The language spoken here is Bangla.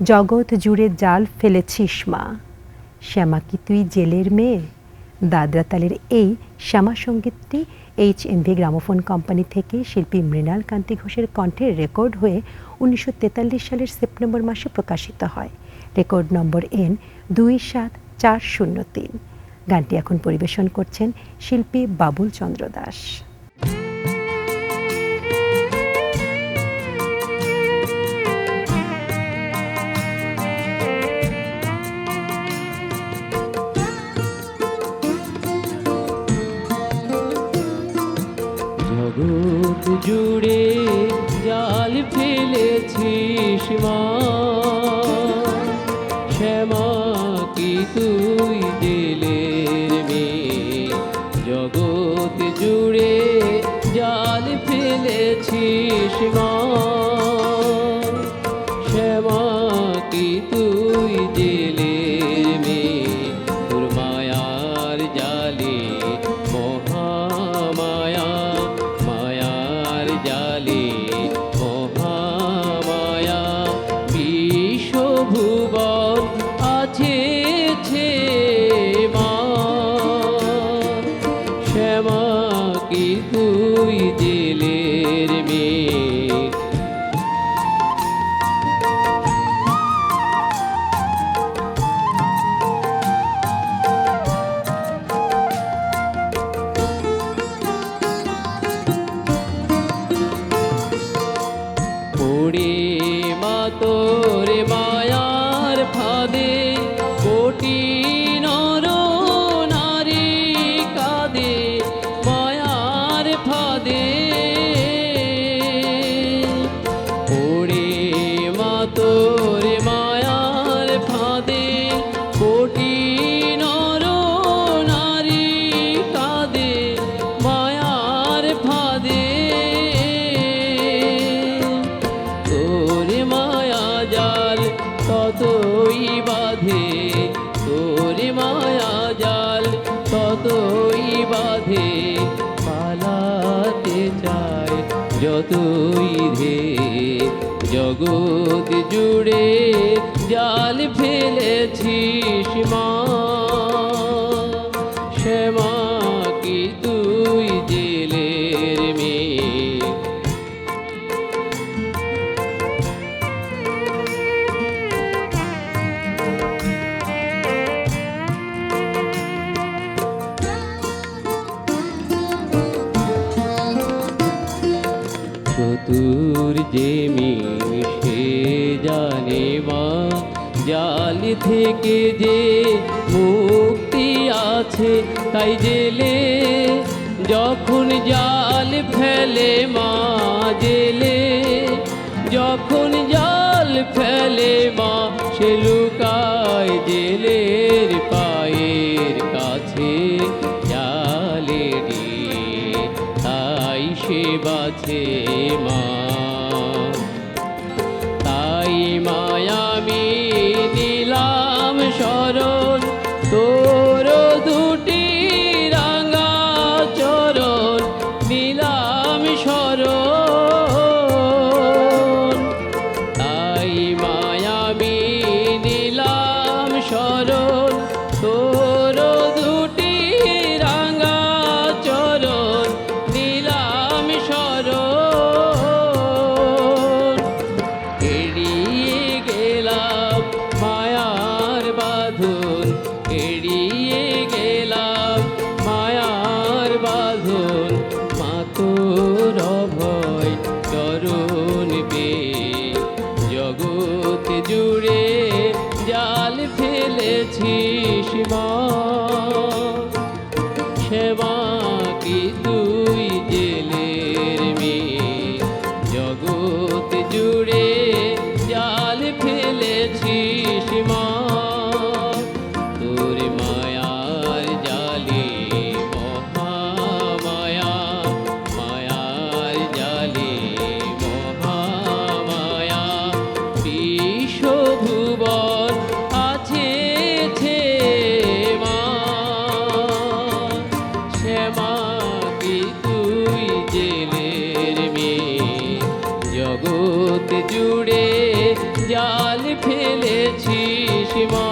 জগৎ জুড়ে জাল ফেলেছিস, মা। শ্যামা কি তুই জেলের মেয়ে? দাদরা তালের এই শ্যামা সঙ্গীতটি H M V gramophone company থেকে শিল্পী মৃণাল কান্তি ঘোষের কণ্ঠে রেকর্ড হয়ে উনিশশো তেতাল্লিশ সালের সেপ্টেম্বর মাসে প্রকাশিত হয়। রেকর্ড নম্বর এন দুই সাত চার শূন্য তিন। গানটি এখন পরিবেশন করছেন শিল্পী বাবুল চন্দ্র দাস। জগৎ জুড়ে জাল ফেলেছিস মা। শ্যামা, কি তুই জেলের মেয়ে? জগৎ জুড়ে জাল ফেলেছিস মা। জাল ততই বাঁধে তোর মায়া জাল। ততই বাঁধে, পালাতে চায় যতই ধে জগৎ জুড়ে জাল ফেলেছিস মা। চতুর যে সে জানে মা, জাল থেকে যে মুক্তি আছে, তাই জেলে যখন জাল ফেলে মা, জেলে যখন জাল ফেলে বাছে মা। তাই মায়ামি দিলাম শরণ তোর দুটি রাঙা চরণ দিলাম শরণ। এড়িয়ে গেলাম মায়ার বাঁধন। এড়িয়ে গেলাম মায়ার বাঁধন। মাতোর ভয় চরণ বে জগৎ জুড়ে জাল ফেলেছিস মা। সেবা কি তুই জেলের মেয়ে। জুড়ে জাল ফেলেছিস মা। তোর মায়ার জালে মহামায়া মায়ার জালে মহামায়া। বিশ্বভুবন আছে মা। শ্যামা কি তুই জেলের মেয়ে? জগৎ জুড়ে জাল ফে ফেলেছিস মা